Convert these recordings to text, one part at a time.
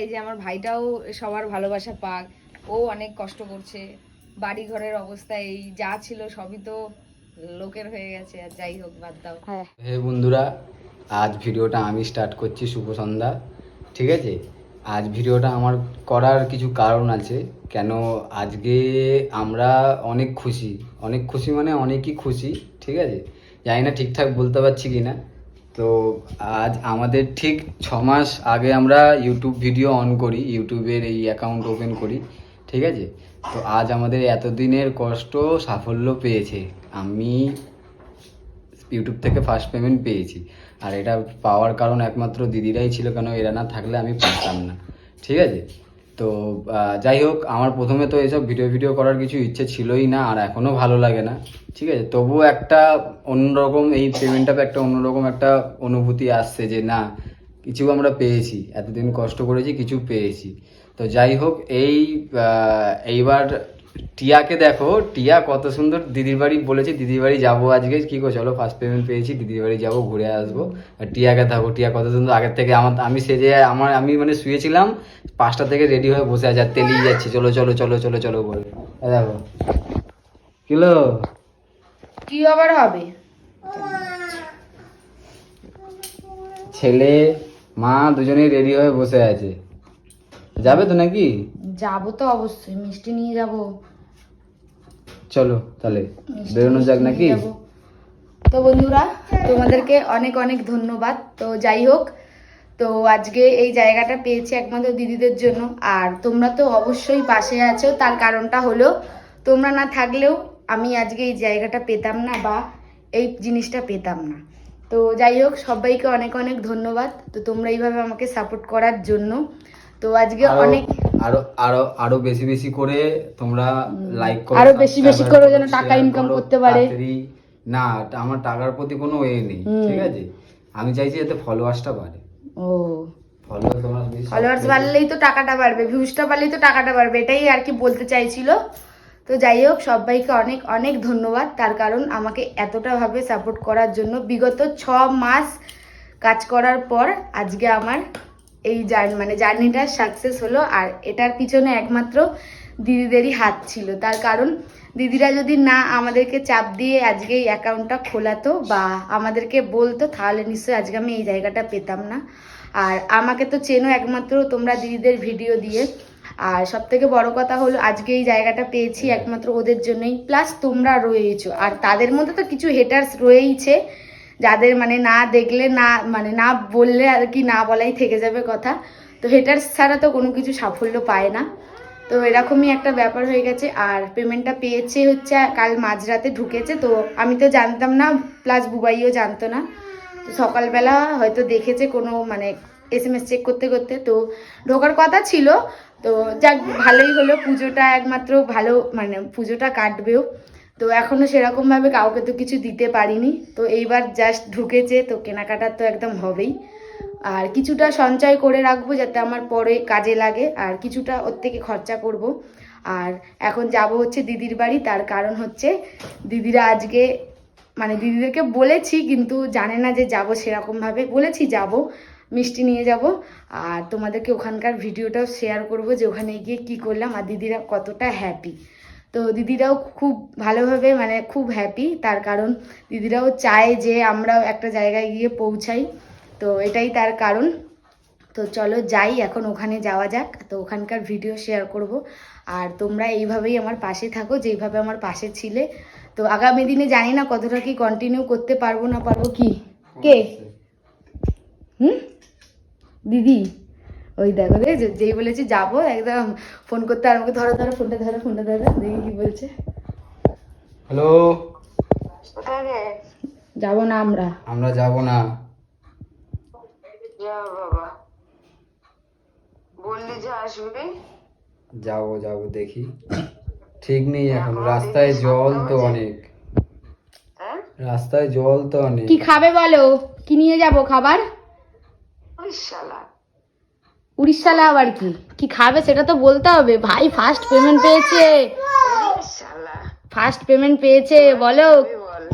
এই যে আমার ভাইটাও সবার ভালোবাসা পাক। ও অনেক কষ্ট করছে। বাড়ি ঘরের অবস্থা এই যা ছিল সবই তো লোকের হয়ে গেছে আর যাই হোক বাদ দাও। হ্যাঁ। হে বন্ধুরা আজ ভিডিওটা আমি স্টার্ট করছি শুভ সন্ধ্যা ঠিক আছে? আজ ভিডিওটা আমার করার কিছু কারণ আছে কেন আজকে আমরা অনেক খুশি। অনেক খুশি মানে অনেকই খুশি ঠিক আছে? জানি না ঠিকঠাক বলতে পারছি কি না তো আজ আমাদের ঠিক ছ মাস আগে আমরা ইউটিউব ভিডিও অন করি ইউটিউবের এই অ্যাকাউন্ট ওপেন করি, ঠিক আছে? তো আজ আমাদের এতদিনের কষ্ট, সাফল্য পেয়েছে। আমি ইউটিউব থেকে ফার্স্ট পেমেন্ট পেয়েছি। আর এটা পাওয়ার কারণ একমাত্র দিদিরাই ছিল, কেন এরা না থাকলে আমি পারতাম না, ঠিক আছে? তো যাই হোক, আমার প্রথমে তো এসব ভিডিও ভিডিও করার কিছু ইচ্ছে ছিলই না, আর এখনও ভালো লাগে না। ঠিক আছে, তবুও একটা অন্যরকম, এই পেমেন্টটা একটা অন্যরকম একটা অনুভূতি আসছে যে, না, কিছু আমরা পেয়েছি, এতদিন কষ্ট করেছি, কিছু পেয়েছি। তো যাই হোক, এই এইবার টিয়াকে দেখো টিয়া কত সুন্দর দিদির বাড়ি বলেছে দিদির বাড়ি যাব আজকে। কি কো চলো ফার্স্ট পেমেন্ট পেয়েছি দিদির বাড়ি যাব ঘুরে আসব। আর টিয়াকে থাকো টিয়া কত সুন্দর আগের থেকে আমার আমি সেজে আমার আমি মানে শুয়েছিলাম পাঁচটা থেকে রেডি হয়ে বসে আছে আর তেলিয়ে যাচ্ছে। চলো চলো চলো চলো চলো বলে। দেখো। কিলো কি আবার হবে? ছেলে মা দুজনেই রেডি হয়ে বসে আছে। যাবে তো নাকি? যাব তো অবশ্যই মিষ্টি নিয়ে যাব। চলো তাহলে বেরোনো যাক নাকি? তো বন্ধুরা তোমাদেরকে অনেক অনেক ধন্যবাদ। তো যাই হোক তো আজকে এই জায়গাটা পেয়েছি একমাত্র দিদিদের জন্য। আর তোমরা তো অবশ্যই পাশে আছো তার কারণটা হলো তোমরা না থাকলেও আমি আজকে এই জায়গাটা পেতাম না বা এই জিনিসটা পেতাম না। তো যাই হোক সবাইকে অনেক অনেক ধন্যবাদ। তো তোমরা এইভাবে আমাকে সাপোর্ট করার জন্য। তো আজকে অনেক আরও আরও আরও বেশি বেশি করে তোমরা লাইক করো আরও বেশি বেশি করে যেন টাকা করো, করতে পারে। না আমার টাকার প্রতি কোনো এ নেই ঠিক আছে? আমি চাইছি যাতে ফলোয়ার্সটা বাড়ে। ও। ফলোয়ার্স বাড়লেই তো টাকাটা বাড়বে ভিউজটা বাড়লেই তো টাকাটা বাড়বে এটাই আর কি বলতে চাইছিল। তো যাই হোক সবাইকে অনেক অনেক ধন্যবাদ। তার কারণ আমাকে এতটা ভাবে সাপোর্ট করার জন্য বিগত ছ মাস কাজ করার পর আজকে আমার এই জার্নি মানে জার্নিটা সাকসেস হলো আর এটার পিছনে একমাত্র দিদিদেরই হাত ছিল। তার কারণ দিদিরা যদি না আমাদেরকে চাপ দিয়ে আজকে এই অ্যাকাউন্টটা খোলাতো বা আমাদেরকে বলতো, তাহলে নিশ্চয়ই আজকে আমি এই জায়গাটা পেতাম না। আর আমাকে তো চেনো একমাত্র তোমরা দিদিদের ভিডিও দিয়ে। আর সব থেকে বড় কথা হলো আজকে এই জায়গাটা পেয়েছি একমাত্র ওদের জন্যই। প্লাস তোমরা রয়েছো আর তাদের মধ্যে তো কিছু হেটার্স রয়েইছে। যাদের মানে না দেখলে না মানে না বললে আর কি না বলাই থেকে যাবে কথা। তো হেটার্স ছাড়া তো কোনো কিছু সাফল্য পায় না। তো এরকমই একটা ব্যাপার হয়ে গেছে। আর পেমেন্টটা পেয়েছে হচ্ছে, কাল মাঝরাতে ঢুকেছে। তো আমি তো জানতাম না প্লাস বুবাইও জানতো না। তো সকালবেলা হয়তো দেখেছে কোনো মানে এস এম এস চেক করতে করতে। তো ঢোকার কথা ছিল। তো যাক, ভালোই হলো। পুজোটা একমাত্র ভালো মানে পুজোটা কাটবেও। তো এখনও সেরকমভাবে কাউকে তো কিছু দিতে পারিনি। তো এইবার জাস্ট ঢুকেছে, তো কেনাকাটার তো একদম হবেই। আর কিছুটা সঞ্চয় করে রাখব যাতে আমার পরে কাজে লাগে, আর কিছুটা ওর থেকে খরচা করব। আর এখন যাব হচ্ছে দিদির বাড়ি, তার কারণ হচ্ছে দিদিরা আজকে মানে দিদিদেরকে বলেছি, কিন্তু জানে না যে যাব সেরকমভাবে। বলেছি যাব, মিষ্টি নিয়ে যাব। আর তোমাদেরকে ওখানকার ভিডিওটাও শেয়ার করব যে ওখানে গিয়ে কি করলাম, আর দিদিরা কতটা হ্যাপি তো দিদিরাও খুব ভালোভাবে মানে খুব হ্যাপি তার কারণ দিদিরাও চায় যে আমরাও একটা জায়গায় গিয়ে পৌঁছাই। তো এটাই তার কারণ। তো চলো যাই এখন ওখানে যাওয়া যাক। তো ওখানকার ভিডিও শেয়ার করব। আর তোমরা এইভাবেই আমার পাশে থাকো যেইভাবে আমার পাশে ছিলে। তো আগামী দিনে জানি না কতটা কি কন্টিনিউ করতে পারব না পারব কি? কে? হুম? দিদি? ওই দেখো রে যে- যেই বলেছি যাব একদম ফোন করতে আর আমাকে ধরো ধরো ফোনটা ধরো ফোনটা ধরো দেখি কি বলছে। হ্যালো যাব না আমরা। আমরা যাব না। যা বাবা। বললি যে আসবি? যাব যাব দেখি। ঠিক নেই এখন রাস্তায় জল তো অনেক। হ্যাঁ? রাস্তায় জল তো অনেক। কি খাবে বলো? কি নিয়ে যাব খাবার? ওই শালা। উড়িষ্যালা আবার কি? কি খাবে সেটা তো বলতে হবে। ভাই ফার্স্ট পেমেন্ট পেয়েছে। ফার্স্ট পেমেন্ট পেয়েছে বলো। তুই বল।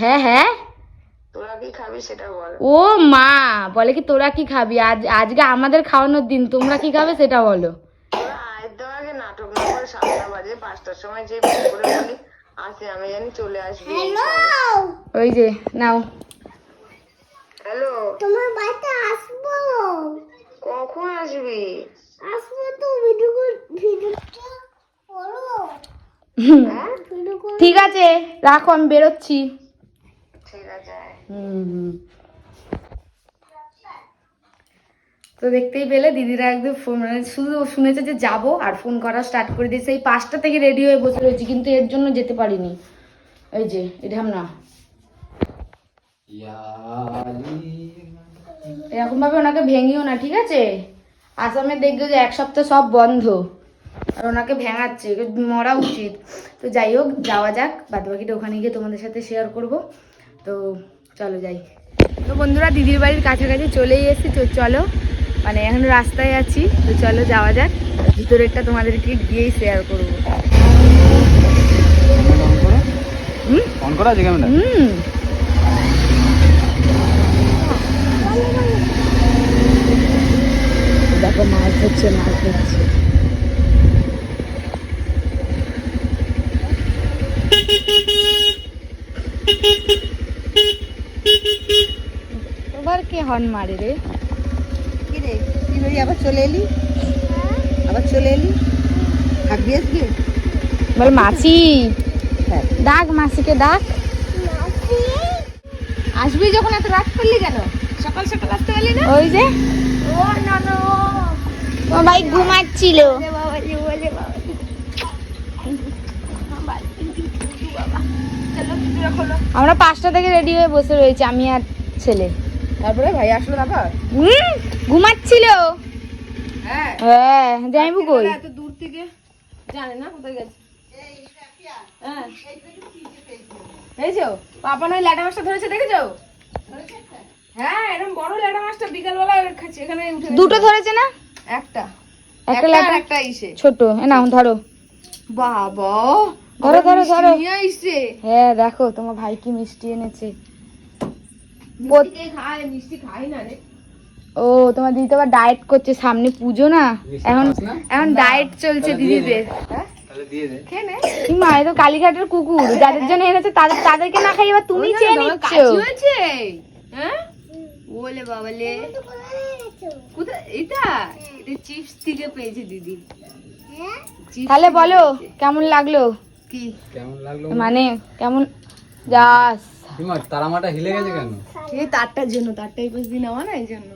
হ্যাঁ। হ্যাঁ তোরা কি খাবি খাবি সেটা বল। ও মা বলে কি তোরা কি খাবি? আজ আজকে আমাদের খাওয়ানোর দিন তোমরা কি খাবে সেটা বলো। তোরা আয়ের তো আগে নাটক না করে বাজে পাঁচটার সময় যে ফোন করে বলি আসে আমি জানি চলে আসবি ওই যে নাও। হ্যালো তোমার বাড়িতে আসব। কখন আসবি? আসব তো ভিডিও ভিডিওটা করো। হ্যাঁ ঠিক আছে রাখো আমি বেরোচ্ছি। ঠিক আছে। হুম তো দেখতেই পেলে দিদিরা একদম ফোন মানে শুধু শুনেছে যে যাব আর ফোন করা স্টার্ট করে দিয়েছে। এই পাঁচটা থেকে রেডি হয়ে বসে রয়েছি কিন্তু এর জন্য যেতে পারিনি। এই যে এটা না এরকম ভাবে ওনাকে ভেঙিও না ঠিক আছে? আসামে দেখবে যে এক সপ্তাহ সব বন্ধ। আর ওনাকে ভেঙাচ্ছে মরা উচিত। তো যাই হোক যাওয়া যাক। বাদ বাকিটা ওখানে গিয়ে তোমাদের সাথে শেয়ার করব। তো চলো যাই। তো বন্ধুরা দিদির বাড়ির কাছাকাছি চলেই এসেছি তো চলো। মানে এখন রাস্তায় আছি তো চলো যাওয়া যাক। ভিতরেরটা তোমাদেরকে গিয়েই শেয়ার করব। হুম অন করা আছে ক্যামেরা হুম দেখো মাছ ধরছে মাছ ধরছে এবার কে হর্ন মারে রে? কি রে? কি হই আবার চলে এলি? আবার চলে এলি? থাকবি আজকে বল মাছি। হ্যাঁ। ডাক মাসিকে ডাক। আসবি যখন এত রাত করলি কেন? সকাল সকাল আসতে পারলি না? ওই যে। ও না না ও ভাই ঘুমাচ্ছিল। বাবা জি বলে বাবা। আমরা পাঁচটা থেকে রেডি হয়ে বসে রয়েছি আমি আর ছেলে। তারপরে ভাই আসলো তারপর হুম ঘুমাচ্ছিল। হ্যাঁ। হ্যাঁ যাইবু কই এত দূর থেকে? জানে না কোথায় গেছে? হ্যাঁ। দেখেছ পাপা নয় ল্যাটা মাছটা ধরেছে দেখেছ? হ্যাঁ এরকম বড় ল্যাটা মাছটা বিকালবেলা খাচ্ছে এখানে দুটো ধরেছে না? একটা। একটা একটা একটা ইসে ছোট নাও ধরো। বাবা ধরো, ধরো, ধরো। হ্যাঁ দেখো তোমার ভাই কি মিষ্টি এনেছে। মিষ্টি খায় মিষ্টি খাই না রে। ও তোমার দিদি তো ডায়েট করছে সামনে পুজো না? এখন এখন ডায়েট চলছে দিদিদের। কি মা তো কালীঘাটের কুকুর। যাদের জন্য এনেছে তাদের তাদেরকে না খাই এবার তুমি চেয়ে নিচ্ছ। হ্যাঁ? বাবালে। কোথায়? এটা? এটা চিপস থেকে পেয়েছে দিদি। তাহলে বলো কেমন লাগল? কি? কেমন লাগল? মানে কেমন? যাস। তারামাটা হিলে গেছে কেন? এই তারটার জন্য তারটা এই দিয়ে নেওয়া না এই জন্য।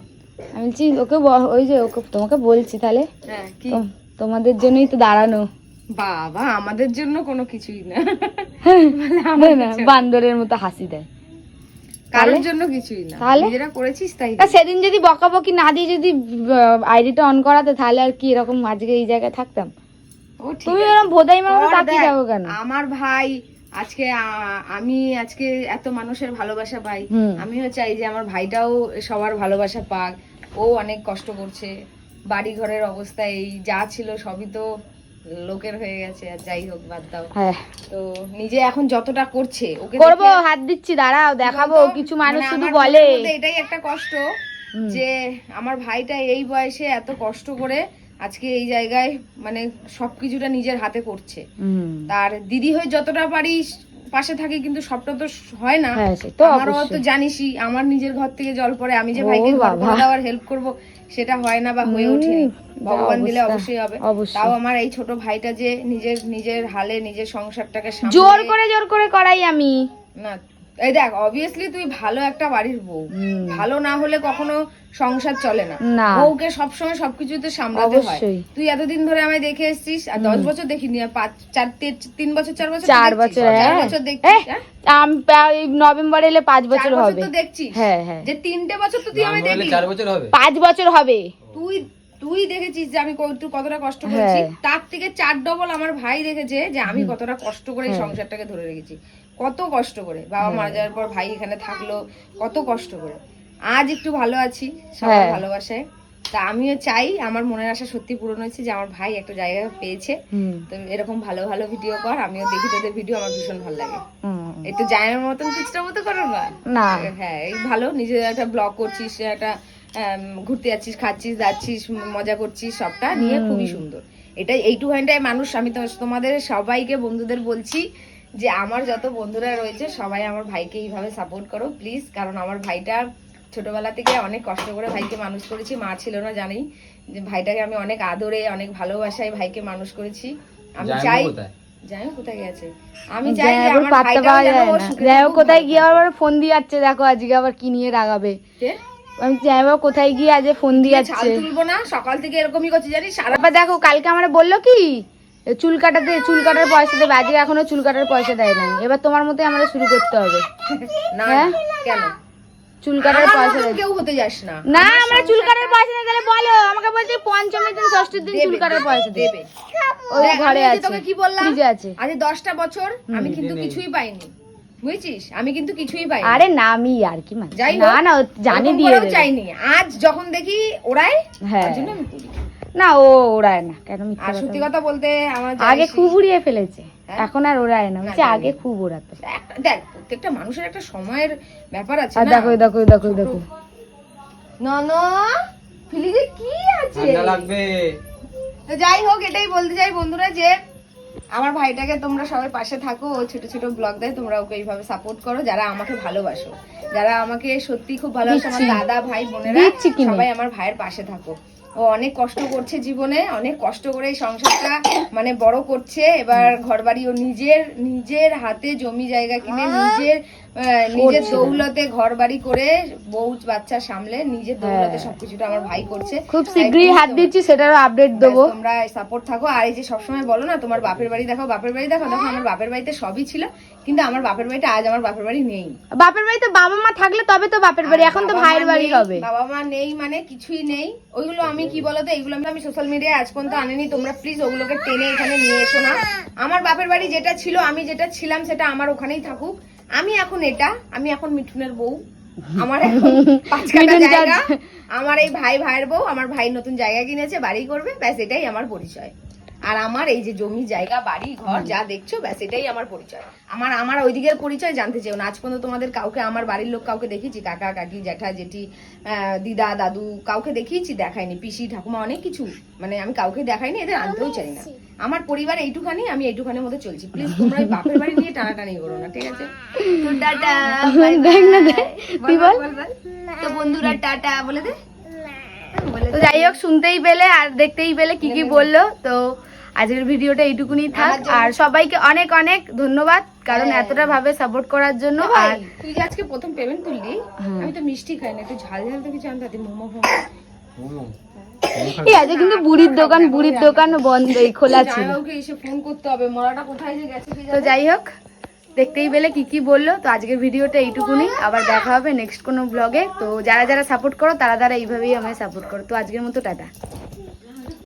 আমি বলছি ওকে ব- ওই যে ওকে তোমাকে বলছি তাহলে। হ্যাঁ কি? তোমাদের জন্যই তো দাঁড়ানো। বাবা আমাদের জন্য কোনো কিছুই না, বান্দরের মতো হাসি দেয়। কারোর জন্য কিছুই না। তাহলে? নিজেরা করেছিস তাই সেদিন যদি বকাবকি না দিয়ে যদি আইডিটা অন করাতে তাহলে আর কি এরকম আজকে এই জায়গায় থাকতাম? তুমি এরকম ভোদাই মামা তাকিয়ে যাব কেন? আমার ভাই আজকে আমি আজকে এত মানুষের ভালোবাসা পাই। আমিও চাই যে আমার ভাইটাও সবার ভালোবাসা পাক। ও অনেক কষ্ট করছে। বাড়ি ঘরের অবস্থা এই যা ছিল সবই তো লোকের হয়ে গেছে আর যাই হোক বাদ দাও। হ্যাঁ। তো নিজে এখন যতটা করছে ওকে করব হাত দিচ্ছি দাঁড়াও দেখাবো কিছু মানুষ মানে শুধু আমার বলে। এটাই একটা কষ্ট যে আমার ভাইটা এই বয়সে এত কষ্ট করে আজকে এই জায়গায় মানে সবকিছুটা নিজের হাতে করছে। তার দিদি হয়ে যতটা পারি পাশে থাকি কিন্তু সবটা তো হয় না। হ্যাঁ, আমারও তো জানিসই আমার নিজের ঘর থেকে জল পড়ে আমি যে ভাইকে ঘর দেওয়ার হেল্প করব সেটা হয় না বা হয়ে ওঠেনি ভগবান দিলে অবশ্যই হবে। তাও আমার এই ছোট ভাইটা যে নিজের নিজের হালে নিজের সংসারটাকে জোর করে জোর করে করাই আমি। না এই দেখ অবভিয়াসলি তুই ভালো একটা বাড়ির বউ। ভালো না হলে কখনো সংসার চলে না। বউকে সবসময় সবকিছুতে সামলাতে হয়। তুই এতদিন ধরে আমায় দেখে এসেছিস আর দশ বছর দেখিনি পাঁচ চার তিন বছর চার বছর চার বছর চার হ্যাঁ। বছর দেখছিস হ্যাঁ? নভেম্বর এলে পাঁচ বছর বছর হবে। তো দেখছিস। হ্যাঁ হ্যাঁ। যে তিনটে বছর তো তুই আমায় দেখলি। চার বছর হবে। পাঁচ বছর হবে। তুই তুই দেখেছিস যে আমি কত- কতটা কষ্ট করেছি। হ্যাঁ। তার থেকে চার ডবল আমার ভাই দেখেছে যে আমি কতটা কষ্ট করে এই সংসারটাকে ধরে রেখেছি। কত কষ্ট করে বাবা হ্যাঁ। মারা যাওয়ার পর ভাই এখানে থাকল কত কষ্ট করে। আজ একটু ভালো আছি সবার হ্যাঁ। ভালোবাসায়। তা আমিও চাই আমার মনের আশা সত্যি পূরণ হয়েছে যে আমার ভাই একটা জায়গা পেয়েছে। তো এরকম ভালো ভালো ভিডিও কর আমিও দেখি তোদের ভিডিও আমার ভীষণ ভালো লাগে। এই তো জায়ের মতন কিছুটা মতো করো না? না। হ্যাঁ এই ভালো নিজের একটা ব্লগ করছিস একটা ঘুরতে যাচ্ছিস খাচ্ছিস যাচ্ছিস মজা করছিস সবটা নিয়ে খুবই সুন্দর। এটা এইটুখানটাই মানুষ আমি তো তোমাদের সবাইকে বন্ধুদের বলছি যে আমার যত বন্ধুরা রয়েছে সবাই আমার ভাইকে এইভাবে সাপোর্ট করো প্লিজ কারণ আমার ভাইটা ছোটবেলা থেকে অনেক কষ্ট করে ভাইকে মানুষ করেছি মা ছিল না জানি যে ভাইটাকে আমি অনেক আদরে অনেক ভালোবাসায় ভাইকে মানুষ করেছি। আমি চাই কোথায়? যাই হোক কোথায় গেছে? আমি চাই যে আমার পাত্তা যেন ও না। সুখে যাই হোক থাকুক, কোথায় গিয়ে আবার ফোন দিয়ে যাচ্ছে দেখো আজকে আবার কি নিয়ে রাগাবে। কে? আমি জামাইবাবু কোথায় গিয়ে আজ ফোন দিয়ে যাচ্ছে। তুলবো না সকাল থেকে এরকমই করছে জানিস সারা দেখো কালকে আমার বলল কি? চুল কাটাতে চুল কাটার পয়সা দেবে। আজকে এখনও চুল কাটার পয়সা দেয় নাই। এবার তোমার মতোই আমাদের শুরু করতে হবে। না হ্যাঁ? কেন? চুল কাটার পয়সা দেবে। কেউ হতে যাস না। না আমরা চুল কাটার পয়সা তাহলে বলো। আমাকে বলছে পঞ্চমের দিন ষষ্ঠীর দিন চুল কাটার পয়সা দেবে। ওই ঘরে আমি আছে। তোকে কি বললাম? ফ্রিজে আছে। আজ দশটা বছর আমি কিন্তু কিছুই পাইনি। বুঝছিস? আমি কিন্তু কিছুই পাইনি। আরে না আমি আর কি মানে? না না জানি দিয়ে চাইনি। আজ যখন দেখি ওরাই হ্যাঁ। তার জন্য আমি করি। না ও ওড়ায় না। কেন মিথ্যা আর সত্যি কথা বলতে আমার আগে খুব উড়িয়ে ফেলেছে হ্যাঁ? এখন আর ওড়ায় না। বলছে আগে খুব ওড়াতো। দেখ প্রত্যেকটা মানুষের একটা সময়ের ব্যাপার আছে না? দেখো দেখো দেখো দেখো। না না ফ্রিজে কি আছে? লাগবে। তো যাই হোক এটাই বলতে চাই বন্ধুরা যে আমার ভাইটাকে তোমরা সবাই পাশে থাকো ও ছোট ছোট ব্লগ দেয় তোমরা ওকে এইভাবে সাপোর্ট করো যারা আমাকে ভালোবাসো। যারা আমাকে সত্যি খুব ভালোবাসো আমার দাদা ভাই বোনেরা সবাই আমার ভাইয়ের পাশে থাকো। ও অনেক কষ্ট করছে জীবনে অনেক কষ্ট করে এই সংসারটা মানে বড় করছে। এবার ঘরবাড়ি ও নিজের নিজের হাতে জমি জায়গা কিনে নিজের নিজের দৌলতে ঘর বাড়ি করে বউ বাচ্চা সামলে নিজের দৌলতে সবকিছুটা আমার ভাই করছে। হ্যাঁ। খুব শীঘ্রই হাত দিচ্ছি সেটারও আপডেট দেবো। তোমরা সাপোর্ট থাকো। আর এই যে সবসময় বলো না তোমার বাপের বাড়ি দেখো বাপের বাড়ি দেখো দেখো আমার বাপের বাড়িতে সবই ছিল কিন্তু আমার বাপের বাড়িতে আজ আমার বাপের বাড়ি নেই। বাপের বাড়িতে বাবা মা থাকলে তবে তো বাপের বাড়ি এখন তো ভাইয়ের বাড়ি হবে। বাবা মা নেই মানে কিছুই নেই। ওইগুলো আমি কি বলতো এইগুলো আমি- আমি সোশ্যাল মিডিয়ায় আজ পর্যন্ত আনিনি। তোমরা প্লিজ ওগুলোকে টেনে এখানে নিয়ে এসো না। আমার বাপের বাড়ি যেটা ছিল আমি যেটা ছিলাম সেটা আমার ওখানেই থাকুক। আমি এখন এটা আমি এখন মিঠুনের বউ। আমার এখন পাঁচ কাটা জায়গা। আমার এই ভাই ভাইয়ের বউ আমার ভাই নতুন জায়গা কিনেছে বাড়ি করবে ব্যাস এটাই আমার পরিচয়। আর আমার এই যে জমি জায়গা বাড়ি ঘর যা দেখছ ব্যাস এটাই আমার পরিচয়। আমার আমার ওই দিকের পরিচয় জানতে চাও না। আজ পর্যন্ত তোমাদের কাউকে আমার বাড়ির লোক কাউকে দেখিয়েছি কাকা কাকি জ্যাঠা জেঠি দিদা দাদু কাউকে দেখিয়েছি দেখাইনি। পিসি ঠাকুমা অনেক কিছু মানে আমি কাউকে দেখাইনি এদের আনতেও চাই না। আমার পরিবার এইটুখানি আমি এইটুখানির মধ্যে চলছি। প্লিজ তোমরা বাপের বাড়ি নিয়ে টানাটানি করো না ঠিক আছে? তো টাটা দেখ না তুই বল তো বন্ধুরা টাটা বলে দে। বলে তো যাই হোক শুনতেই পেলে আর দেখতেই পেলে কি কি বলল। তো আজকের ভিডিওটা এইটুকুনি থাক। আর সবাইকে অনেক অনেক ধন্যবাদ কারণ হ্যাঁ। এতটা ভাবে সাপোর্ট করার জন্য। আর তুই যে আজকে প্রথম পেমেন্ট তুললি হ্যাঁ। আমি তো মিষ্টি খাই না একটু ঝাল ঝাল তো কিছু আনতে মোমো মোমো। এই আজকে কিন্তু বুড়ির দোকান বুড়ির দোকান বন্ধ এই খোলা ছিল। এসে ফোন করতে হবে মরাটা কোথায় যে গেছে তো যাই হোক দেখতেই পেলে কি কি বলল। তো আজকের ভিডিওটা এইটুকুনি আবার দেখা হবে নেক্সট কোনো ব্লগে তো যারা যারা সাপোর্ট করো তারা তারা এইভাবেই আমায় সাপোর্ট করো। তো আজকের মতো টাটা।